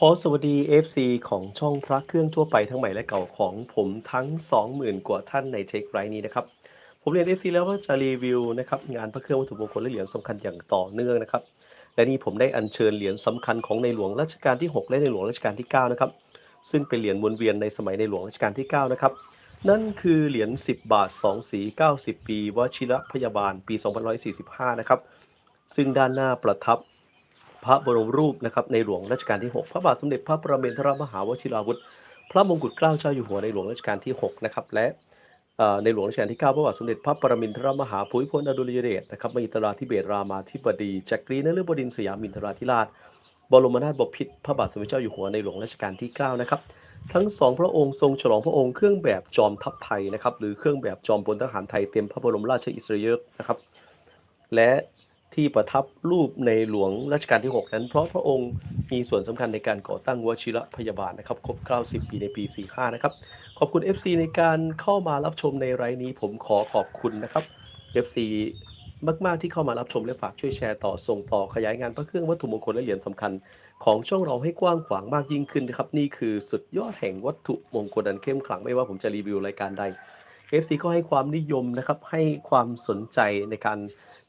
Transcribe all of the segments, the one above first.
ขอสวัสดี FC ของช่องพระเครื่องทั่วไปทั้งใหม่และเก่าของผมทั้ง 20,000 กว่าท่านในเทคไรนี้นะครับ ผมเรียน FC แล้วว่าจะรีวิวนะครับงานพระเครื่องวัตถุมงคลและเหรียญสำคัญอย่างต่อเนื่องนะครับ และนี่ผมได้อัญเชิญเหรียญสำคัญของในหลวงรัชกาลที่ 6 และในหลวงรัชกาลที่9นะครับซึ่งเป็นเหรียญวนเวียนในสมัยในหลวงรัชกาลที่9นะครับนั่นคือเหรียญ10 บาท 2 สี 90 ปีวชิระพยาบาลปี2545 นะครับซึ่งด้านหน้าประทับ พระบรมรูปนะครับในหลวงรัชกาลที่ 6 พระบาทสมเด็จพระประเมนทรมหาวชิราวุธ พระมงกุฎเกล้าเจ้าอยู่หัวในหลวงรัชกาลที่6นะครับและในหลวงรัชกาลที่ 9 พระบาทสมเด็จพระประมินทรมหาภูมิพลอดุลยเดชนะครับมหิตราธิเบศรามาธิบดีจักรีนฤบดินสยามินทราธิราช บรมนาถบพิตรพระบาทสมเด็จเจ้าอยู่หัวในหลวงรัชกาลที่ 9 นะครับ ทั้งสองพระองค์ทรงฉลองพระองค์เครื่องแบบจอมทัพไทยนะครับหรือเครื่องแบบจอมพลทหารไทยเต็มพระบรมราชอิสริยยศนะครับและ ที่ประทับรูปในหลวงรัชกาลที่ 6 นั้น เพราะพระองค์มีส่วนสำคัญในการก่อตั้งวชิรพยาบาลนะครับ ครบ 90 ปีในปี 45 นะครับ ขอบคุณ FC ในการเข้ามารับชมในไลน์นี้ ผมขอขอบคุณนะครับ FC มาก ๆ ที่เข้ามารับชมและฝากช่วยแชร์ต่อส่งต่อขยายงานพระเครื่องวัตถุมงคลและเหรียญสำคัญ ของช่องเราให้กว้างขวางมากยิ่งขึ้นนะครับนี่คือสุดยอดแห่งวัตถุมงคลอันเข้มขลังไม่ว่าผมจะรีวิวรายการใด FC ก็ให้ความนิยมนะครับให้ความสนใจในการ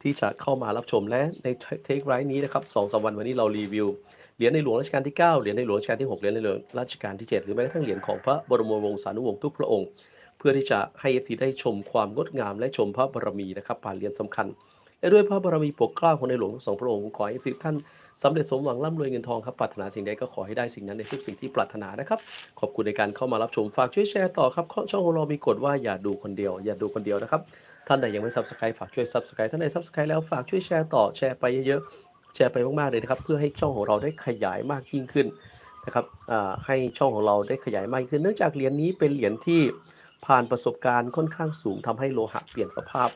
ที่จะเข้ามารับชมและในเทคไรนี้นะครับสองสามวันวันนี้เรารีวิวเหรียญในหลวงรัชกาลที่ 9 เหรียญในหลวงรัชกาลที่ 6 เหรียญในหลวงรัชกาลที่ 7 หรือแม้กระทั่งเหรียญของพระบรมวงศานุวงศ์ทุกพระองค์ เพื่อที่จะให้ FC ได้ชมความงดงามและชมพระบารมีนะครับผ่านเหรียญสำคัญและด้วยพระบารมีปกเกล้าของในหลวงทั้งสองพระองค์ขอให้ FC ท่านสำเร็จสมหวังร่ำรวยเงินทองครับปรารถนาสิ่งใดก็ขอให้ได้สิ่งนั้นในทุกสิ่งที่ปรารถนานะครับ ขอบคุณในการเข้ามารับชมฝากช่วยแชร์ต่อครับช่องของเรามีกฎว่าอย่าดูคนเดียว อย่าดูคนเดียวนะครับ ท่านใดยังไม่ subscribe ฝากช่วย subscribe ท่านใด subscribe แล้วฝากช่วยแชร์ต่อแชร์ไปเยอะๆแชร์ไปมากๆเลยนะครับ เพื่อให้ช่องของเราได้ขยายมากยิ่งขึ้นนะครับให้ช่องของเราได้ขยายมากยิ่งขึ้น เนื่องจากเหรียญนี้เป็นเหรียญที่ผ่านประสบการณ์ค่อนข้างสูงทำให้โลหะเปลี่ยนสภาพ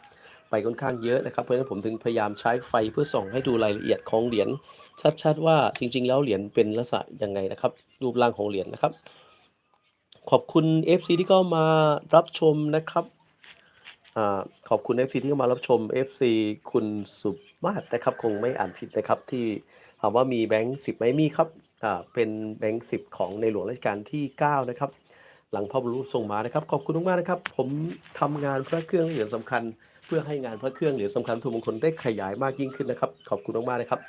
ไปค่อนข้างเยอะนะครับ เพราะฉะนั้นผมถึงพยายามใช้ไฟเพื่อส่องให้ดูรายละเอียดของเหรียญชัดๆว่าจริง ๆ แล้วเหรียญเป็นลักษณะยังไงนะครับ รูปร่างของเหรียญนะครับ ขอบคุณ FC ที่เข้ามารับชมนะครับ ขอบคุณ FC ที่เข้ามารับชม FC คุณสุมาศนะครับ คงไม่อ่านผิดนะครับ ที่ถามว่ามีแบงค์สิบไหมมีครับเป็นแบงค์สิบของในหลวงรัชกาลที่ 9 นะครับ หลังพระบรมรูปทรงมานะครับ ขอบคุณมากนะครับ ผมทำงานพระเครื่องเหรียญสำคัญ เพื่อให้งานพระเครื่องเหรียญสำคัญวัตถุมงคลได้ขยายมากยิ่งขึ้นนะครับ ขอบคุณมากนะครับ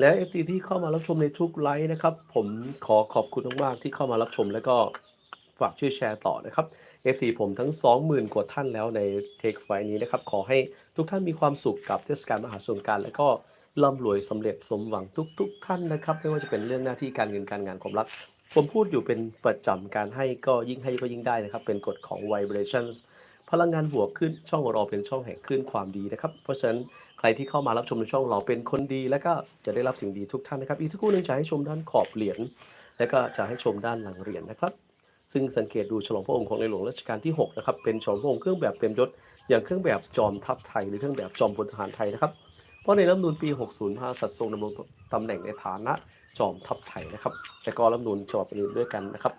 และ FC ที่เข้ามารับชมในทุกไลฟ์นะครับ ผมขอขอบคุณมากๆที่เข้ามารับชมแล้วก็ ฝากช่วยแชร์ต่อนะครับ FC ผมทั้ง 20,000 กว่าท่านแล้วในเทคไฟนี้นะครับ ขอให้ทุกท่านมีความสุขกับเทศกาลมหาสงกรารและก็ร่ำรวยสำเร็จสมหวังทุกๆท่านนะครับ ไม่ว่าจะเป็นเรื่องหน้าที่การเงินการงานความรัก ผมพูดอยู่เป็นประจำการให้ก็ยิ่งให้ก็ยิ่งได้นะครับ เป็นกฎของ vibrations พลังงานบวกขึ้นช่องของเราเป็นช่องแห่งขึ้นความดีนะครับ เพราะฉะนั้นใครที่เข้ามารับชมในช่องเราเป็นคนดี แล้วก็จะได้รับสิ่งดีทุกท่านนะครับ อีกสักครู่หนึงจะให้ชมด้านขอบเหรียญแล้วก็จะให้ชมด้านหลังเหรียญนะครับ ซึ่งสังเกตดูฉลองพระองค์ของในหลวงรัชกาลที่6นะครับเป็นฉลองพระองค์เครื่องแบบเต็มยศอย่างเครื่องแบบจอมทัพไทยหรือเครื่องแบบจอมพลทหารไทยนะครับ เพราะในรัฐมนูญปี 60สัดทรงดำรงตำแหน่งในฐานะจอมทัพไทยนะครับ แต่ก็รัฐมนูญฉบับอื่นด้วยกันนะครับ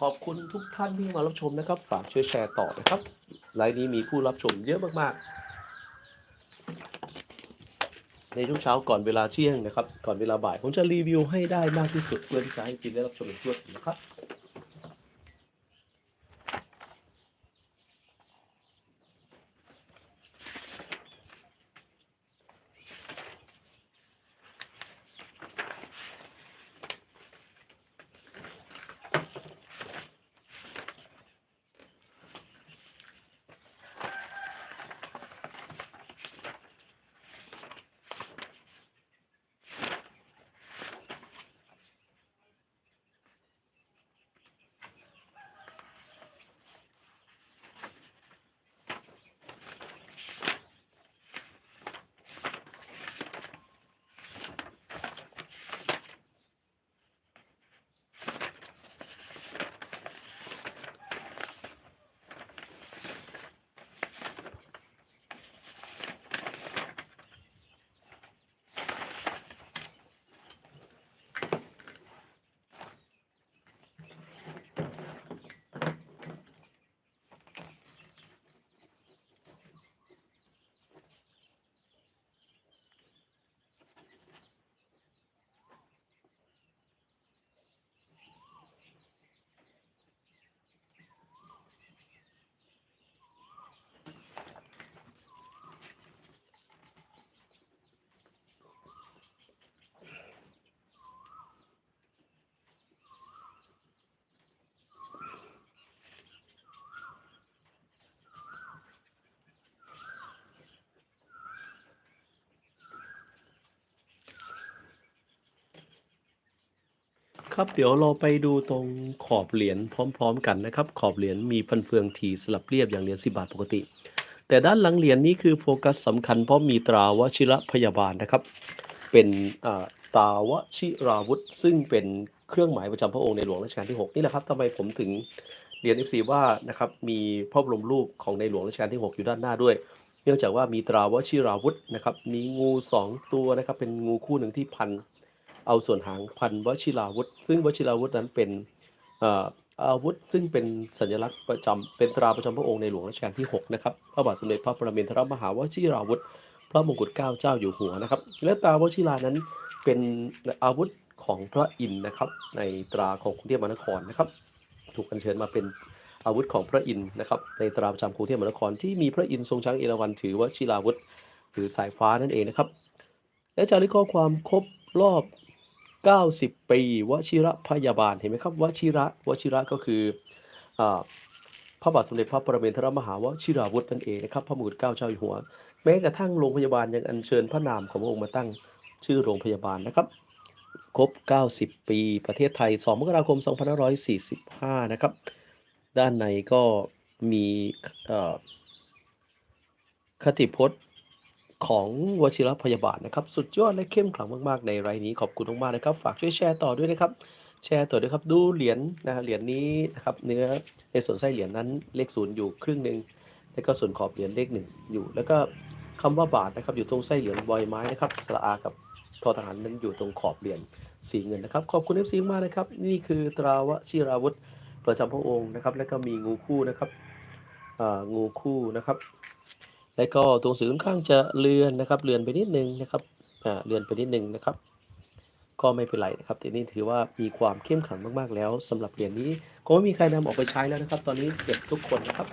ขอบคุณทุกท่านที่มารับชมนะครับ ฝากช่วยแชร์ต่อนะครับไลฟ์นี้มีผู้รับชมเยอะมากๆ ในช่วงเช้าก่อนเวลาเที่ยงนะครับ ก่อนเวลาบ่าย ผมจะรีวิวให้ได้มากที่สุดเพื่อที่จะให้จินได้รับชมอย่างทั่วถึงนะครับ ครับ เดี๋ยวเราไปดูตรงขอบเหรียญพร้อม ๆ กันนะครับ ขอบเหรียญมีฟันเฟืองทีสลับเรียบอย่างเหรียญ10บาทปกติ แต่ด้านหลังเหรียญนี้คือโฟกัสสำคัญเพราะมีตราวชิระพยาบาลนะครับ เป็นอาตาวชิราวุธ ซึ่งเป็นเครื่องหมายประจำพระองค์ในหลวงรัชกาลที่ 6 นี่แหละครับทำไมผมถึงเรียน FC ว่านะครับมีพระบรมรูปของในหลวงรัชกาลที่ 6 อยู่ด้านหน้าด้วย เนื่องจากว่ามีตราวชิราวุธนะครับมีงู 2 ตัวนะครับเป็นงูคู่หนึ่งที่พัน เอาส่วนหางพันวชิราวุธ ซึ่งวชิราวุธนั้นเป็นอาวุธซึ่งเป็นสัญลักษณ์ประจำเป็นตราประจำพระองค์ในหลวงรัชกาลที่6นะครับพระบาทสมเด็จพระปรมินทรมหาวชิราวุธ พระมงกุฎเกล้าเจ้าอยู่หัวนะครับและตราวชิรานั้นเป็นอาวุธของพระอินทร์นะครับ ในตราของกรุงเทพมหานครนะครับ ถูกอัญเชิญมาเป็นอาวุธของพระอินทร์นะครับในตราประจำกรุงเทพมหานครที่มีพระอินทร์ทรงช้างเอราวัณถือวชิราวุธหรือสายฟ้านั่นเองนะครับและจารึกข้อความครบรอบ 90 ปีวชิระพยาบาลเห็นไหมครับวชิระวชิระก็คืออพระบาทสมเด็จพระปรมินทรมหาวชิราวุธนั่นเองนะครับพระมงกุฎเกล้าเจ้าอยู่หัว แม้กระทั่งโรงพยาบาลยังอัญเชิญพระนามของพระองค์มาตั้งชื่อโรงพยาบาลนะครับ ครบ 90 ปี ประเทศไทย 2 มกราคม 2545 นะครับ ด้านในก็มีคติพจน์ ของวชิรพยาบาลนะครับ สุดยอดและเข้มขลังมากๆ ในรายนี้ขอบคุณมากๆนะครับ ฝากช่วยแชร์ต่อด้วยนะครับ แชร์ต่อด้วยครับดูเหรียญนะฮะเหรียญนี้นะครับเนื้อในส่วนไส้เหรียญนั้นเลขศูนย์อยู่ครึ่งหนึ่งแล้วก็ส่วนขอบเหรียญเลขหนึ่งอยู่ แล้วก็คำว่าบาทนะครับอยู่ตรงไส้เหรียญบอยไม้นะครับสระอากับทอทหารนั้นอยู่ตรงขอบเหรียญสีเงินนะครับขอบคุณเอฟซีมากนะครับนี่คือตราวชิราวุธประจำพระองค์นะครับ แล้วก็มีงูคู่นะครับงูคู่นะครับ แล้วก็ตรงสื่อค่อนข้างจะเลื่อนนะครับ เลื่อนไปนิดนึงนะครับอ่าเลื่อนไปนิดนึงนะครับ ก็ไม่เป็นไรนะครับแต่นี่ถือว่ามีความเข้มขังมากๆแล้วสำหรับเหรียญนี้คงไม่มีใครนำออกไปใช้แล้วนะครับ ตอนนี้เก็บทุกคนนะครับ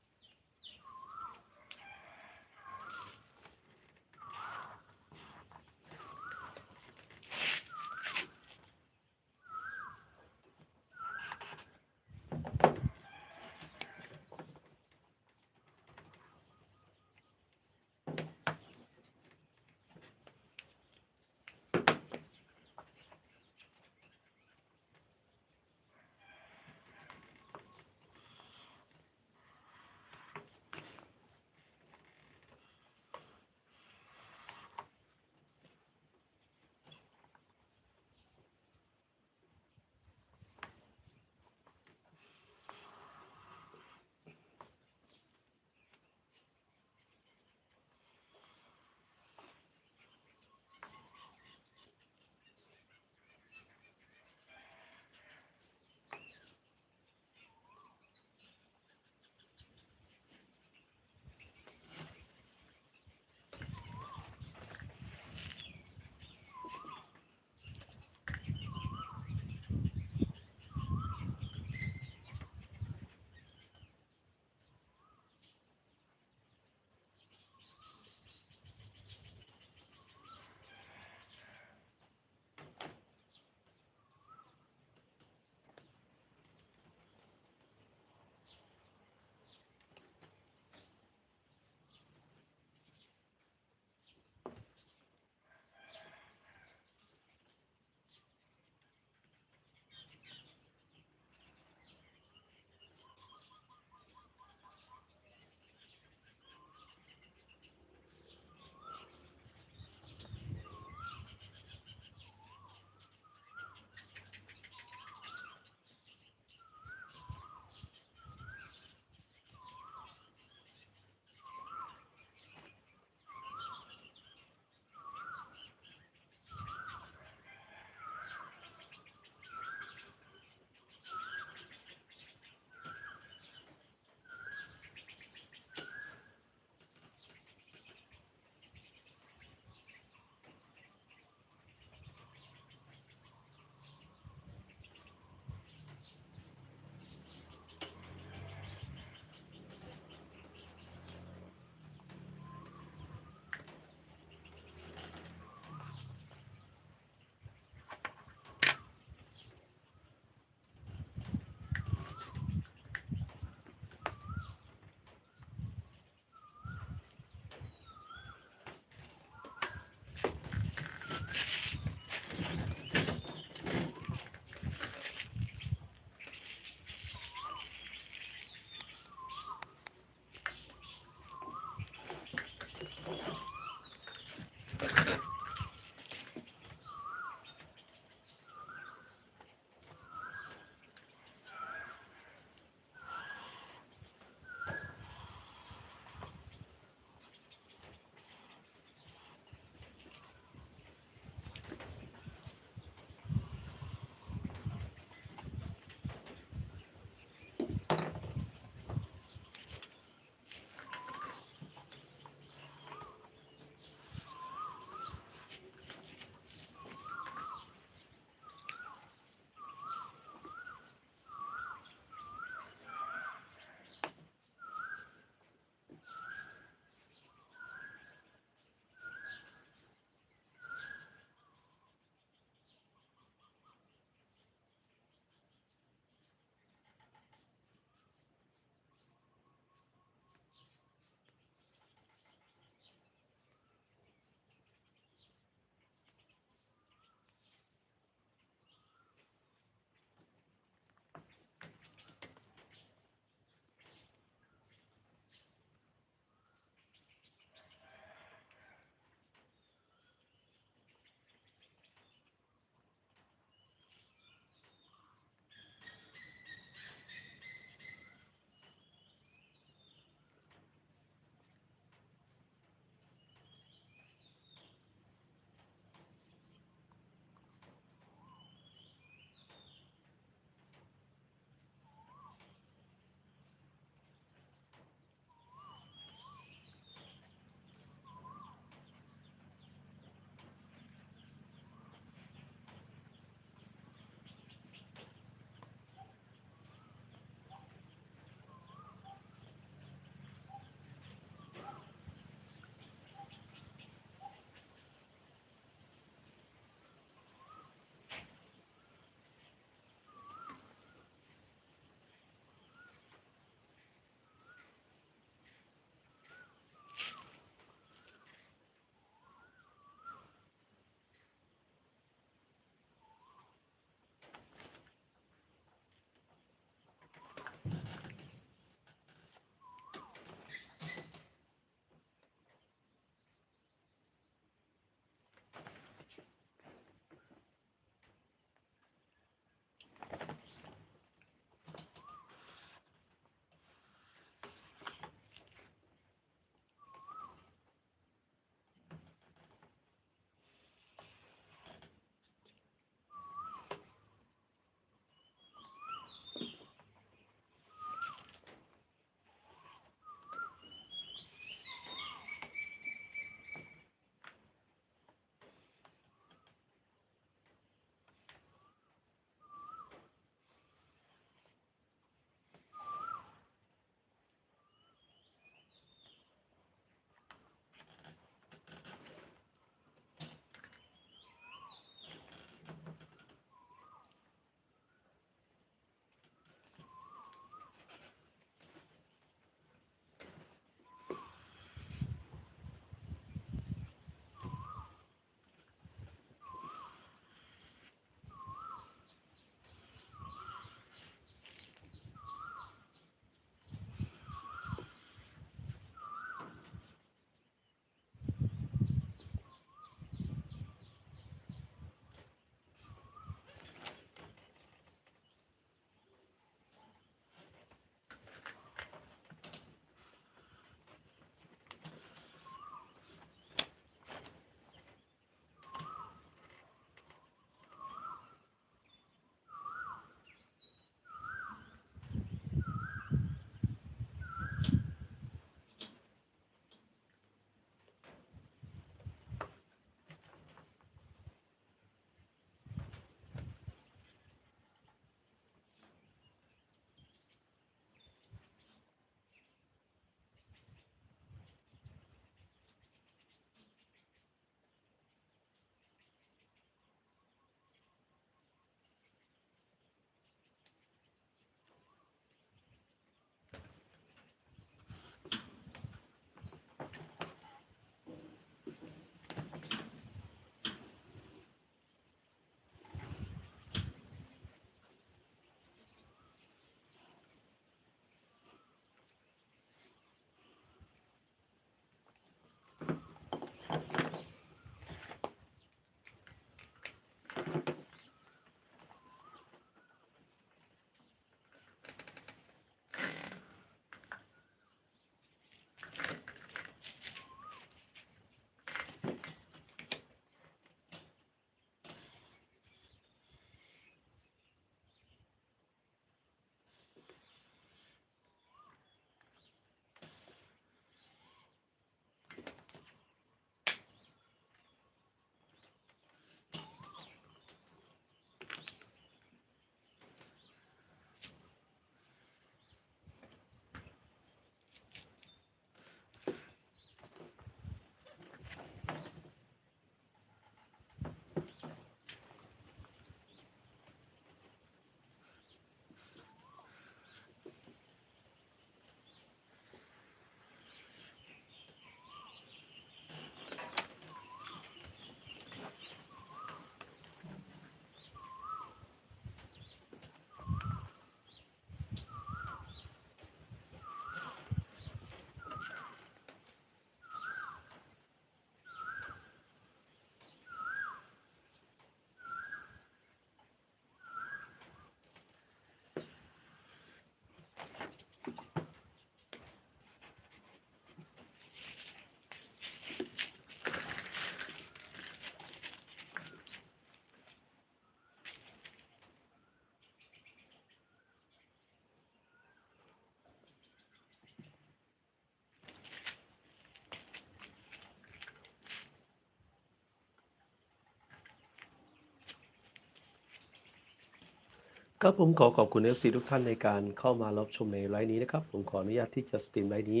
ครับผมขอขอบคุณ FC ทุกท่านในการเข้ามารับชมในไลฟ์นี้นะครับ ผมขออนุญาตที่จะสตรีมไลฟ์นี้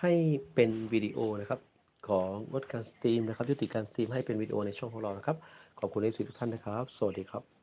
ให้เป็นวิดีโอนะครับ ของงดการสตรีมนะครับยุติการสตรีมให้เป็นวิดีโอในช่องของเรานะครับ ขอบคุณ FC ทุกท่านนะครับ สวัสดีครับ